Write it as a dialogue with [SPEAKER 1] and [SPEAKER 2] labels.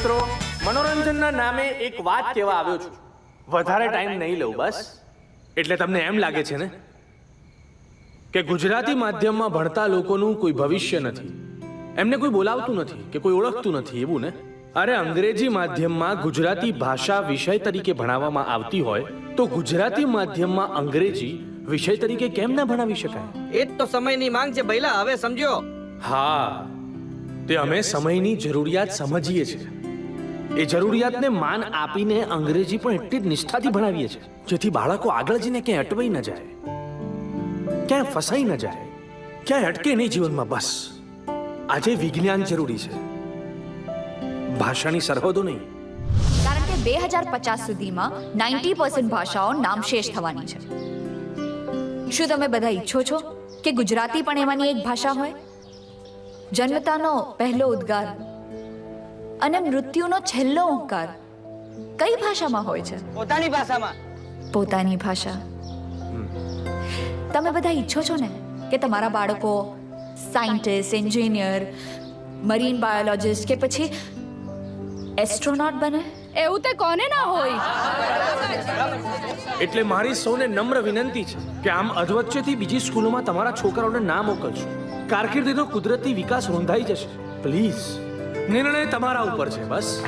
[SPEAKER 1] મિત્રો મનોરંજનના નામે એક વાત કહેવા આવ્યો છું. વધારે ટાઈમ નહીં લઉં બસ. એટલે તમને એમ લાગે છે ને કે ગુજરાતી માધ્યમમાં ભણતા લોકોનું કોઈ ભવિષ્ય નથી. એમને કોઈ બોલાવતું નથી કે કોઈ ઓળખતું નથી એવું ને? અરે અંગ્રેજી માધ્યમમાં ગુજરાતી ભાષા વિષય તરીકે ભણાવવામાં આવતી હોય તો ગુજરાતી માધ્યમમાં અંગ્રેજી વિષય તરીકે કેમ ના ભણાવી શકાય?
[SPEAKER 2] એ જ તો સમયની માંગ છે ભઈલા હવે સમજ્યો.
[SPEAKER 1] હા તે અમે સમયની જરૂરિયાત સમજીએ છીએ. એ જરૂરિયાતને માન આપીને અંગ્રેજી પણ એટલી જ નિષ્ઠાથી ભણાવીએ છીએ. જેથી બાળકો આગળ જઈને ક્યાંય અટવાઈ ન જાય, ક્યાંય ફસાઈ ન જાય, ક્યાંય અટકે નહીં જીવનમાં, બસ. આજે વિજ્ઞાન જરૂરી છે. ભાષાની સરહદો નહીં.
[SPEAKER 3] કારણ કે બે હજાર પચાસ સુધીમાં નાઇન્ટી પર્સન્ટ ભાષાઓ નામશેષ થવાની છે. શું તમે બધા ઈચ્છો છો કે ગુજરાતી પણ એમાંની એક ભાષા હોય? જન્મતાનો પહેલો ઉદ્ગાર અને મૃત્યુનો છેલ્લો ઓંકાર કઈ ભાષામાં હોય છે?
[SPEAKER 2] પોતાની ભાષામાં.
[SPEAKER 3] પોતાની ભાષા. તમે બધા ઈચ્છો છો ને કે તમારા બાળકો સાયન્ટિસ્ટ એન્જિનિયર મરીન બાયોલોજિસ્ટ કે પછી એસ્ટ્રોનોટ બને?
[SPEAKER 4] એવું તે કોને ના હોય?
[SPEAKER 1] એટલે મારી સૌને નમ્ર વિનંતી છે કે આમ અધવચ્ચેથી બીજી સ્કૂલોમાં તમારા છોકરાઓને ના મોકલશો. કારકિર્દીનો કુદરતી વિકાસ રૂંધાઈ જશે. પ્લીઝ નિર્ણય તમારા ઉપર છે બસ.